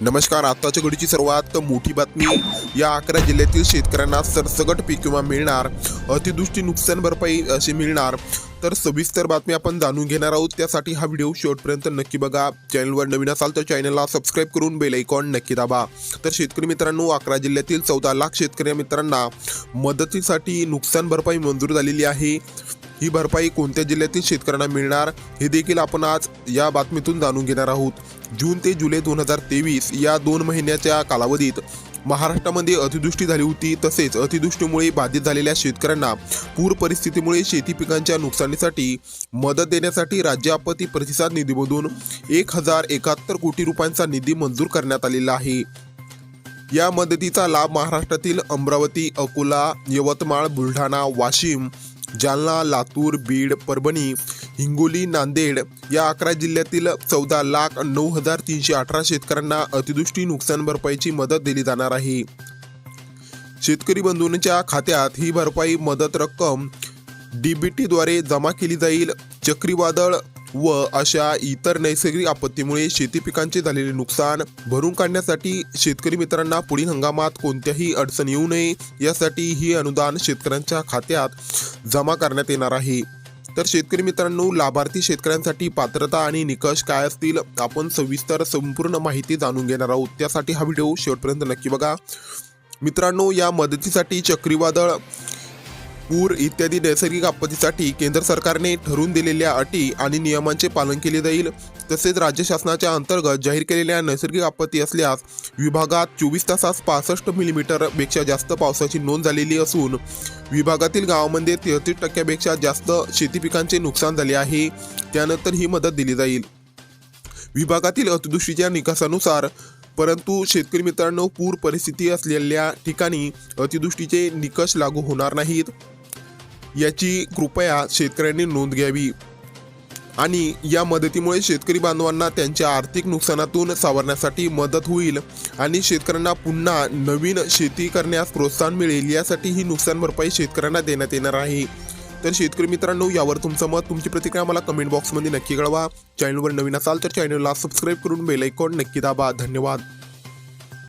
नमस्कार आताच्या घडीची सर्वात मोठी बातमी या अकरा जिल्ह्यातील शेतकऱ्यांना सरसगट पीक विमा मिळणार अतिदृष्टी नुकसान भरपाई अशी मिळणार. तर सविस्तर बातमी आपण जाणून घेणार आहोत. त्यासाठी हा व्हिडिओ शेवटपर्यंत नक्की बघा. चॅनलवर नवीन असाल तर चॅनलला सबस्क्राईब करून बेल आयकॉन नक्की दाबा. तर शेतकरी मित्रांनो अकरा जिल्ह्यातील चौदा लाख शेतकरी मित्रांना मदतीसाठी नुकसान भरपाई मंजूर झालेली आहे. ही भरपाई कोणत्या जिल्ह्यातील शेतकऱ्यांना मिळणार हे देखील आपण आज या बातमीतून जाणून घेणार आहोत. जून ते जुलै दोन हजार तेवीस या दोन महिन्याच्या कालावधीत महाराष्ट्रामध्ये अतिवृष्टी झाली होती. तसेच अतिवृष्टीमुळे बाधित झालेल्या शेतकऱ्यांना पूर परिस्थितीमुळे शेती पिकांच्या नुकसानीसाठी मदत देण्यासाठी राज्य आपत्ती प्रतिसाद निधीमधून एक हजार एकाहत्तर कोटी रुपयांचा निधी मंजूर करण्यात आलेला आहे. या मदतीचा लाभ महाराष्ट्रातील अमरावती अकोला यवतमाळ बुलढाणा वाशिम जालना लातूर बीड परभणी हिंगोली नांदेड या अकरा जिल्ह्यातील चौदा लाख नऊ हजार तीनशे अठरा शेतकऱ्यांना अतिदृष्टी नुकसान भरपाईची मदत दिली जाणार आहे. शेतकरी बंधूंच्या खात्यात ही भरपाई मदत रक्कम डीबीटीद्वारे जमा केली जाईल. चक्रीवादळ व अशा इतर नैसर्गिक आपत्तीमुळे शेती पिकांचे झालेले नुकसान भरून काढण्यासाठी शेतकरी मित्रांना पुढील हंगामात कोणत्याही अडचण येऊ नये यासाठी ही अनुदान शेतकऱ्यांच्या खात्यात जमा करण्यात येणार आहे. तर शेतकरी मित्रांनो लाभार्थी शेतकऱ्यांसाठी पात्रता आणि निकष काय असतील आपण सविस्तर संपूर्ण माहिती जाणून घेणार आहोत. त्यासाठी हा व्हिडिओ शेवटपर्यंत नक्की बघा. मित्रांनो या मदतीसाठी चक्रीवादळ पूर इत्यादी नैसर्गिक आपत्तीसाठी केंद्र सरकारने ठरवून दिलेल्या अटी आणि नियमांचे पालन केले जाईल. तसेच राज्य शासनाच्या अंतर्गत जाहीर केलेल्या नैसर्गिक आपत्ती असल्यास विभागात चोवीस तासात पासष्ट मिलीमीटरपेक्षा जास्त पावसाची नोंद झालेली असून विभागातील गावामध्ये तेहतीस टक्क्यापेक्षा जास्त शेती पिकांचे नुकसान झाले आहे. त्यानंतर ही मदत दिली जाईल. विभागातील अतिदृष्टीच्या निकासानुसार परंतु शेतकरी मित्रांनो पूर परिस्थिती असलेल्या ठिकाणी अतिदृष्टीचे निकष लागू होणार नाहीत. याची कृपया शेतकऱ्यांनी नोंद घ्यावी. आणि या मदतीमुळे शेतकरी बांधवांना त्यांच्या आर्थिक नुकसानातून सावरण्यासाठी मदत होईल आणि शेतकऱ्यांना पुन्हा नवीन शेती करण्यास प्रोत्साहन मिळेल यासाठी ही नुकसान भरपाई शेतकऱ्यांना देण्यात येणार आहे. तर शेतकरी मित्रांनो यावर तुमचं मत तुमची प्रतिक्रिया मला कमेंट बॉक्समध्ये नक्की कळवा. चॅनलवर नवीन असाल तर चॅनलला सबस्क्राईब करून बेल आयकॉन नक्की दाबा. धन्यवाद.